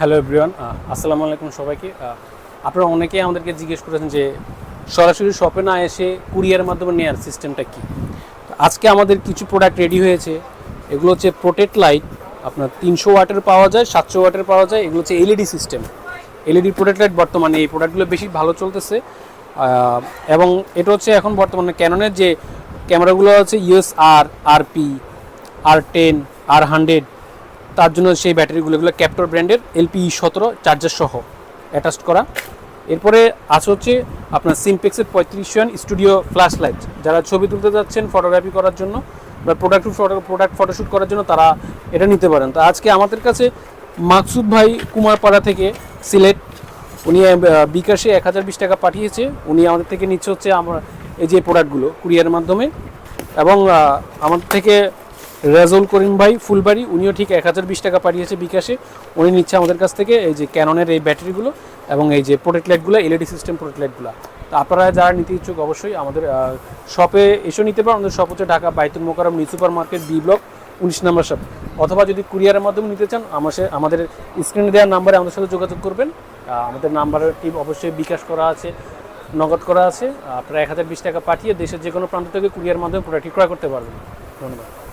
Hello everyone আসসালামু আলাইকুম সবাইকে। আপনারা অনেকেই আমাদেরকে জিজ্ঞেস করেছেন যে সরাসরি শপে না এসে কুরিয়ারের মাধ্যমে নেওয়ার সিস্টেমটা কি? আজকে আমাদের কিছু প্রোডাক্ট রেডি হয়েছে। এগুলো হচ্ছে প্রোটেক্ট লাইট আপনার তিনশো ওয়াটের পাওয়া যায়, সাতশো ওয়াটের পাওয়া যায়। এগুলো হচ্ছে LED system LED protect light বর্তমানে এই প্রোডাক্টগুলো বেশি ভালো চলতেছে। এবং এটা হচ্ছে এখন বর্তমানে ক্যাননের যে ক্যামেরাগুলো আছে US R RP R ten R hundred তার জন্য সেই ব্যাটারিগুলো এগুলো ক্যাপ্টর ব্র্যান্ডের এলপি সতেরো চার্জার সহ অ্যাটাচড করা। এরপরে আছে হচ্ছে আপনার সিমপেক্সের পঁয়ত্রিশ ওয়ান স্টুডিও ফ্ল্যাশ লাইট যারা ছবি তুলতে যাচ্ছেন ফটোগ্রাফি করার জন্য বা প্রোডাক্ট ফটো প্রোডাক্ট ফটোশ্যুট করার জন্য তারা এটা নিতে পারেন। তো আজকে আমাদের কাছে মাকসুদ ভাই কুমারপাড়া থেকে সিলেট, উনি বিকাশে এক হাজার বিশ টাকা পাঠিয়েছে। উনি আমাদের থেকে নিচ্ছে হচ্ছে আমরা এই যে প্রোডাক্টগুলো কুরিয়ারের মাধ্যমে। এবং আমাদের থেকে রেজল করিম ভাই ফুলবাড়ি, উনিও ঠিক এক হাজার বিশ টাকা পাঠিয়েছে বিকাশে। উনি নিচ্ছে আমাদের কাছ থেকে এই যে ক্যাননের এই ব্যাটারিগুলো এবং এই যে প্রোটেক্ট লাইটগুলো, এলইডি সিস্টেম প্রোটেক্ট লাইটগুলো। তো আপনারা যারা নিতে ইচ্ছুক অবশ্যই আমাদের শপে এসেও নিতে পারেন। আমাদের শপ হচ্ছে Dhaka Baitul Mukarram new super market B block, উনিশ নম্বর শপ। অথবা যদি কুরিয়ারের মাধ্যমে নিতে চান, আমার আমাদের স্ক্রিনে দেওয়ার নাম্বারে আমাদের সাথে যোগাযোগ করবেন। আমাদের নাম্বারটি অবশ্যই বিকাশ করা আছে, নগদ করা আছে। আপনারা এক হাজার বিশ টাকা পাঠিয়ে দেশের যে কোনো প্রান্ত থেকে কুরিয়ার মাধ্যমে প্রোডাক্টটি ক্রয় করতে পারবেন। ধন্যবাদ।